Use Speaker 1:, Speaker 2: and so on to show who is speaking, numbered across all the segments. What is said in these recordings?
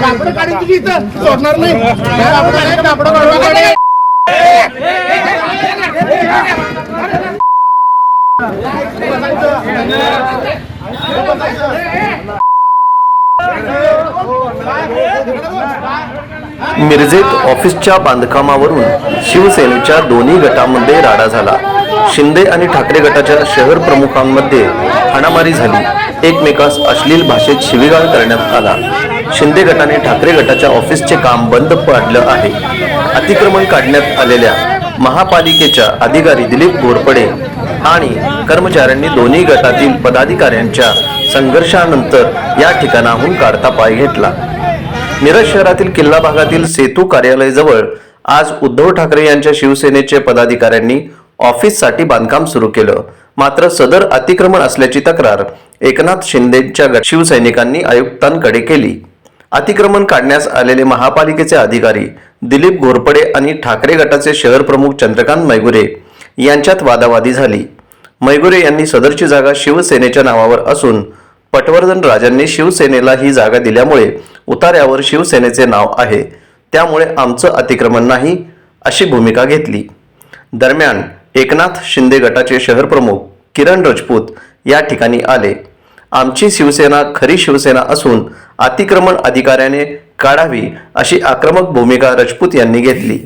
Speaker 1: कापड काढीन तुझी इथं सोडणार नाही कापड काढ,
Speaker 2: मिरजेत ऑफिसच्या बांधकामावरून शिवसेनेच्या दोन्ही गटामध्ये राडा झाला. शिंदे आणि ठाकरे गटाच्या शहर प्रमुखांमध्ये हाणामारी झाली. एकमेकास अश्लील भाषेत शिवीगाळ करण्यात आला. शिंदे गटाने ठाकरे गटाच्या ऑफिसचे काम बंद पाडलं आहे. अतिक्रमण काढण्यात आलेल्या महापालिकेच्या अधिकारी दिलीप घोरपडे आणि कर्मचाऱ्यांनी दोन्ही गटातील पदाधिकाऱ्यांच्या संघर्षानंतर या ठिकाणाहून काढता पाय घेतला. मिरज शहरातील किल्ला भागातील सेतू कार्यालयाजवळ आज उद्धव ठाकरे यांच्या शिवसेनेचे पदाधिकाऱ्यांनी ऑफिससाठी बांधकाम सुरू केलं. मात्र सदर अतिक्रमण असल्याची तक्रार एकनाथ शिंदेच्या शिवसैनिकांनी आयुक्तांकडे केली. अतिक्रमण काढण्यास आलेले महापालिकेचे अधिकारी दिलीप घोरपडे आणि ठाकरे गटाचे शहर प्रमुख चंद्रकांत मैगुरे यांच्यात वादावादी झाली. मैगुरे यांनी सदरची जागा शिवसेनेच्या नावावर असून पटवर्धन राजांनी शिवसेनेला ही जागा दिल्यामुळे उतार्यावर शिवसेनेचे नाव आहे. त्यामुळे आमचं अतिक्रमण नाही अशी भूमिका घेतली. दरम्यान एकनाथ शिंदे गटाचे शहर प्रमुख किरण राजपूत या ठिकाणी आले. आमची शिवसेना खरी शिवसेना असून अतिक्रमण अधिकाऱ्याने काढावी अशी आक्रमक भूमिका राजपूत यांनी घेतली.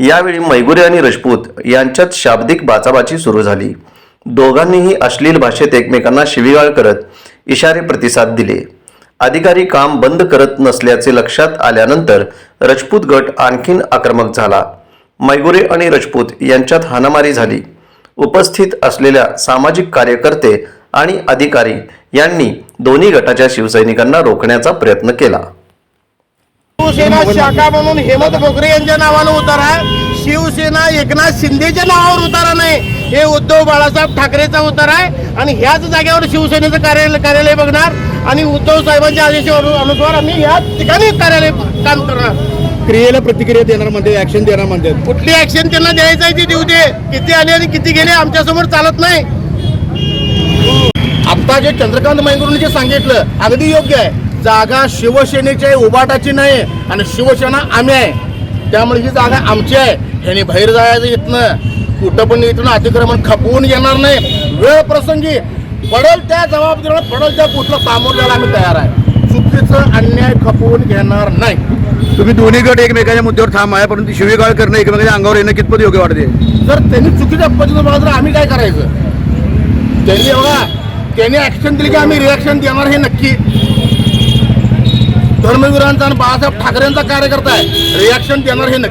Speaker 2: यावेळी मैगुरे आणि राजपूत यांच्यात शाब्दिक बाचाबाची सुरू झाली. दोघांनीही अश्लील भाषेत एकमेकांना शिवीगाळ करत इशारे प्रतिसाद दिले. अधिकारी काम बंद करत नसल्याचे लक्षात आल्यानंतर राजपूत गट आणखीन आक्रमक झाला. मैगुरे आणि राजपूत यांच्यात हाणामारी झाली. उपस्थित असलेल्या सामाजिक कार्यकर्ते आणि अधिकारी यांनी दोन्ही गटाच्या शिवसैनिकांना रोखण्याचा प्रयत्न केला.
Speaker 1: शिवसेना शाखा म्हणून हेमंत बोगरे यांच्या नावानं उतारा शिवसेना एकनाथ शिंदेच्या नावावर उतारा नाही. हे उद्धव बाळासाहेब ठाकरेचा उतारा आहे. आणि ह्याच जागेवर शिवसेनेचं कार्यालय कार्यालय बघणार. आणि उद्धव साहेबांच्या आदेशावर अनुसार आम्ही या ठिकाणी कार्यालय काम करणार.
Speaker 3: क्रियेला प्रतिक्रिया देणार म्हणते ऍक्शन देणार म्हणते.
Speaker 1: कुठली ऍक्शन त्यांना द्यायचं आहे ती देऊ दे. किती आले आणि किती गेले आमच्यासमोर चालत नाही. आता जे चंद्रकांत मैगुरूंनी जे सांगितलं अगदी योग्य आहे. जागा शिवसेनेची आहे उबाटाची नाही आणि शिवसेना आम्ही आहे. त्यामुळे ही जागा आमची आहे. ह्याने बाहेर जायचं इथनं कुठं पण इथून अतिक्रमण खपवून येणार नाही. वेळ प्रसंगी पडेल त्या जबाबदारीला पडेल त्या कुठलं सामोर जायला आम्ही तयार आहे. चुकीचं अन्याय खपवून घेणार नाही.
Speaker 3: तुम्ही दोन्ही गट एकमेकाच्या मुद्द्यावर ठाम आहे परंतु शिवीगाळ करणं एकमेकाच्या अंगावर येणं कितपत योग्य वाटते?
Speaker 1: जर त्यांनी चुकीच्या पद्धतीनं बघा तर आम्ही काय करायचं? त्यांनी बघा त्यांनी ऍक्शन दिली की आम्ही रिॲक्शन देणार हे नक्की. धर्मवीरांचा आणि बाळासाहेब ठाकरेंचा कार्यकर्ता आहे. रिॲक्शन देणार हे नक्की.